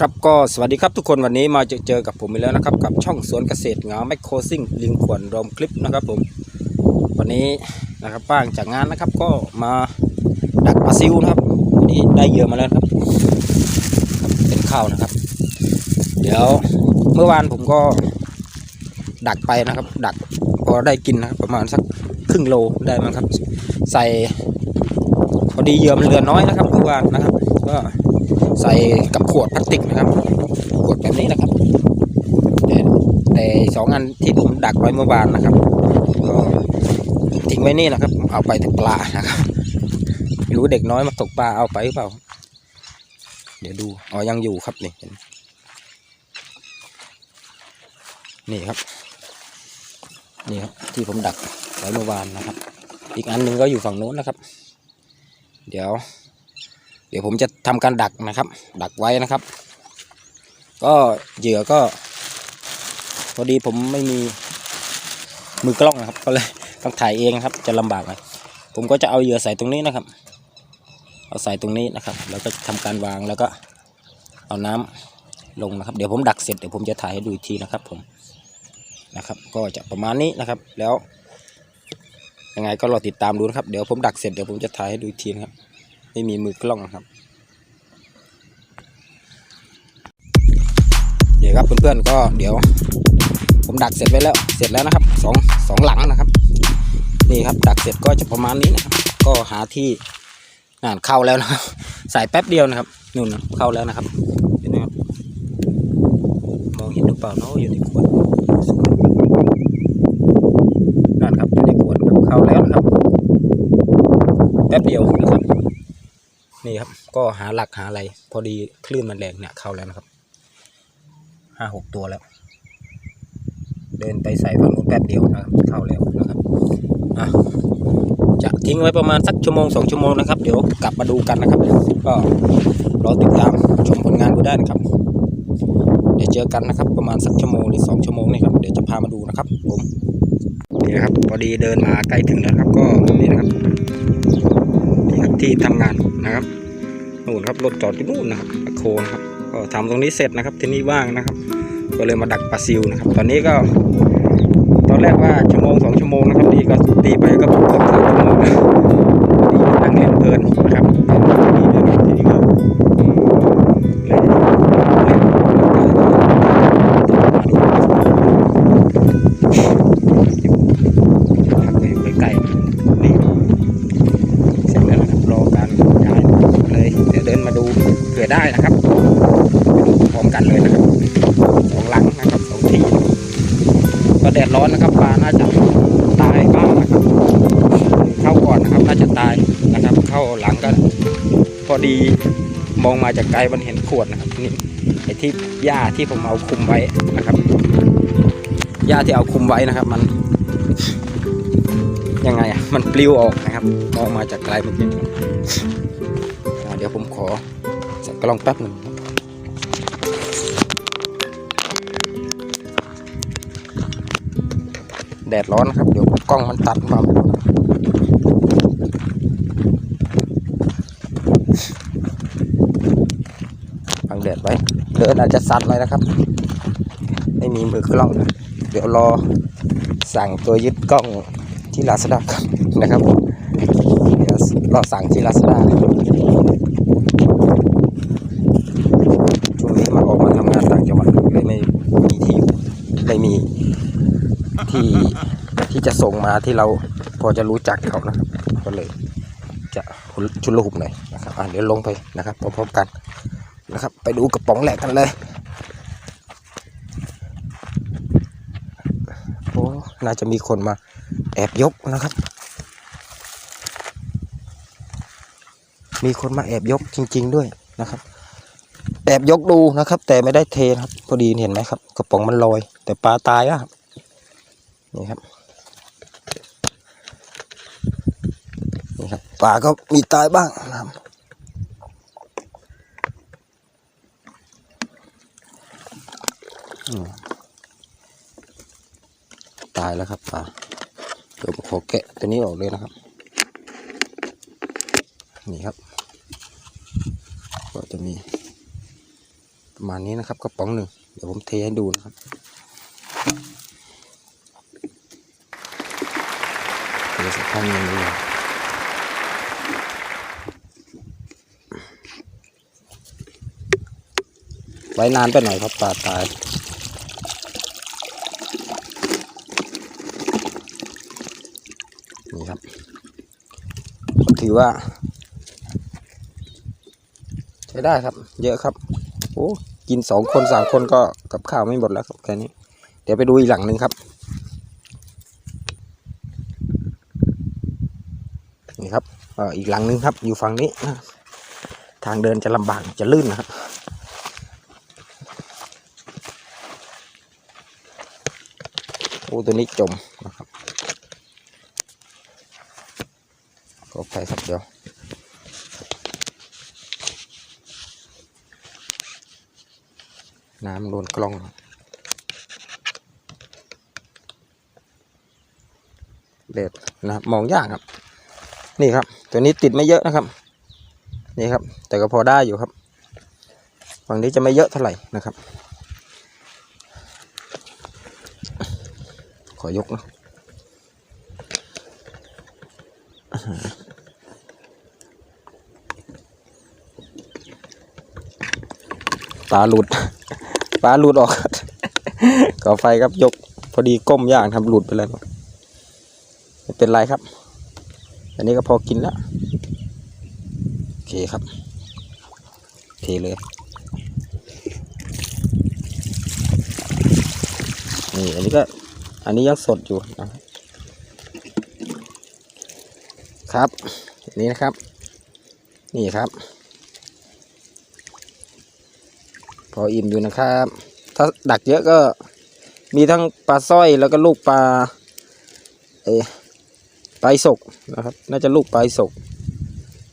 ครับก็สวัสดีครับทุกคนวันนี้มาเจอเจอกับผมอีกแล้วนะครับ กับช่องสวนเกษตรเงาแมคโครซิ่งลิงขวนรวมคลิปนะครับผม วันนี้นะครับป้างจากงานนะครับก็มาดักปลาซิวนะครับวันนี้ได้เหยื่อมาแล้วครับ เป็นข้าวนะครับ เดี๋ยวเมื่อวานผมก็ดักไปนะครับ ดักพอได้กินนะครับประมาณสักครึ่งโลได้มั้งครับ ใส่พอดีเหยื่อมันเหลือน้อยนะครับเมื่อวานนะครับ ก็ ใส่กับขวดพลาสติกนะครับ ขวดแบบนี้นะครับ แต่สองอันที่ผมดักไว้เมื่อวานนะครับก็ทิ้งไว้นี่นะครับ เอาไปต่ปลานะครับไม่รู้เด็กน้อยมาตกปลาเอาไปหรือเปล่า เดี๋ยวดูอ๋อยังอยู่ครับนี่เห็นนี่ครับ นี่ครับที่ผมดักไว้เมื่อวานนะครับ อีกอันหนึ่งก็อยู่ฝั่งโน้นนะครับ เดี๋ยว ดี๋ยวผมจะทำการดักนะครับ ดักไว้นะครับ ก็เหยื่อก็ พอดีผมไม่มีมือกล้องนะครับ ก็เลยต้องถ่ายเองนะครับ จะลำบากหน่อยผมก็จะเอาเหยื่อใส่ตรงนี้นะครับ เอาใส่ตรงนี้นะครับ แล้วก็ทำการวางแล้วก็เอาน้ำลงนะครับ เดี๋ยวผมดักเสร็จเดี๋ยวผมจะถ่ายให้ดูอีกทีนะครับ ผมนะครับ ก็จะประมาณนี้นะครับ แล้วยังไงก็รอติดตามดูนะครับ เดี๋ยวผมดักเสร็จเดี๋ยวผมจะถ่ายให้ดูอีกทีนะครับ ไม่มีมือกล้องครับเดี๋ยวครับเพื่อนๆก็เดี๋ยว ผมดักเสร็จไว้แล้ว เสร็จแล้วนะครับสองสองหลังนะครับ นี่ครับดักเสร็จก็จะประมาณนี้นะครับ ก็หาที่น่านเข้าแล้วนะครับใส่แป๊บเดียวนะครับนู่นนะเข้าแล้วนะครับเห็นไหมครับมองเห็นหรือเปล่าเนาะอยู่ในขวดนั่นครับอยู่ในขวดครับเข้าแล้วนะครับแป๊บเดียวนะครับ นี่ครับ ก็หาหลักหาอะไร พอดีคลื่นมันแรงเนี่ยเข้าแล้วนะครับห้าหกตัวแล้ว เดินไปใส่ฝั่งนู้นแป๊บเดียวนะครับเข้าแล้วนะครับอะจะทิ้งไว้ประมาณสักชั่วโมงสองชั่วโมงนะครับ เดี๋ยวกลับมาดูกันนะครับ ก็รอติดตามชมผลงานดูได้นะครับ เดี๋ยวเจอกันนะครับ ประมาณสักชั่วโมงหรือสองชั่วโมงนี่ครับเดี๋ยวจะพามาดูนะครับ ผมนี่นะครับพอดีเดินมาใกล้ถึงแล้วครับ ก็นี่นะครับนี่ครับ ที่ทำงานนะครับนู่นครับรถจอดที่นู่นนะครับโคนะครับก็ทำตรงนี้เสร็จนะครับที่นี่ว่างนะครับ ก็เลยมาดักปลาซิวนะครับ ตอนนี้ก็ ตอนแรกว่าชั่วโมงสองชั่ว ร้อนนะครับปลาน่าจะตายบ้างนะครับ เข้าก่อนนะครับน่าจะตายนะครับ เข้าหลังก็พอดีมองมาจากไกลมันเห็นขวดนะครับนี่ไอ้ที่หญ้าที่ผมเอาคุมไว้นะครับหญ้าที่เอาคุมไว้นะครับ มันยังไงอะมันปลิวออกนะครับ มองมาจากไกลมื่อกี้อ่าเดี๋ยวผมขอใส่กล้องแป๊บหนึ่ง ดดร้อนนะครับ เดี๋ยวกล้องมันตัดมาไม่รู้ฟังแดดไว้ เดินอาจจะสั่นหน่อยนะครับ ไม่มีมือกล้องนะเดี๋ยวรอสั่งตัวยึดกล้องที่ลาซาด้านนะครับเดี๋ยวรอสั่งที่ลาซาด้าช่วงนี้มาออกมาทำงานต่างจังหวัดเลยไม่มีที่อยู่ไม่มี ที่ที่จะส่งมาที่เราพอจะรู้จักเขานะครับก็เลยจะชุลหุบหน่อยนะครับอะเดี๋ยวลงไปนะครับพร้อมๆกันนะครับ ไปดูกระป๋องแหลกกันเลยโอ้น่าจะมีคนมาแอบยกนะครับ มีคนมาแอบยกจริง ๆด้วยนะครับแอบยกดูนะครับ แต่ไม่ได้เทนะครับพอดีเห็นไหมครับ กระป๋องมันลอย แต่ปลาตายอะครับ นี่ครับนี่ครับปลาก็มีตายบ้างนะครับตายแล้วครับปลาเดี๋ยวผมขอแกะตัวนี้ออกเลยนะครับ นี่ครับ ก็จะมีประมาณนี้นะครับกระป๋องหนึ่งเดี๋ยวผมเทให้ดูนะครับ เทสักพักหนึงเลยไว้นานไปหน่อยครับปลาตายนี่ครับ ถือว่า ใช้ได้ครับ เยอะครับ โอ้ กินสองคนสามคนก็กับข้าวไม่หมดแล้วครับแค่นี้ เดี๋ยวไปดูอีกหลังหนึ่งครับ นี่ครับเอีกหลังหนึ่งครับ อยู่ฝั่งนี้นะทางเดินจะลำบากจะลื่นนะครับโอ้ตัวนี้จมนะครับก็ไปครับเดี๋ยวน้ำโดนกล้องเด็ดนะมองยากครับ นี่ครับ ตัวนี้ติดไม่เยอะนะครับ นี่ครับ แต่ก็พอได้อยู่ครับ ฝั่งนี้จะไม่เยอะเท่าไหร่นะครับ ขอยกนะปลาหลุดปลาหลุดออกก่อไฟครับยกพอดีก้มย่างทำหลุดไปแล้วไม่เป็นไรครับ อันนี้ก็พอกินแล้วโอเคครับเทเลยนี่อันนี้ก็อันนี้ยังสดอยู่นะครับนนี้นะครับ นี่ครับ พออิ่มอยู่นะครับ ถ้าดักเยอะก็มีทั้งปลาสร้อยแล้วก็ลูกปลาเออ ปลาอิศกนะครับ น่าจะลูกปลาอิศก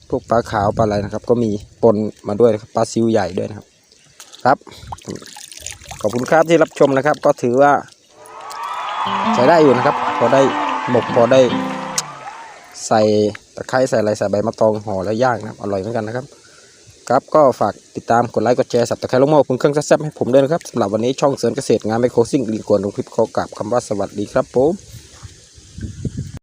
พวกปลาขาวปลาอะไรนะครับ ก็มีปนมาด้วยนะครับปลาซิวใหญ่ด้วยนะครับ ครับ ขอบคุณครับที่รับชมนะครับ ก็ถือว่าใช้ได้อยู่นะครับ พอได้หมกพอได้ใส่ตะไคร้ใส่อะไรใส่ใบมะตองห่อแล้วย่างนะครับ อร่อยเหมือนกันนะครับ ครับก็ฝากติดตามกดไลค์กดแชร์สับตะไคร้ลงหม้อคุณเครื่องแซ่บๆให้ผมด้วยนะครับสำหรับวันนี้ช่องเสริมเกษตรงานไมโครซิ่งลิงกวนลงคลิปขอกราบคำว่าสวัสดีครับผม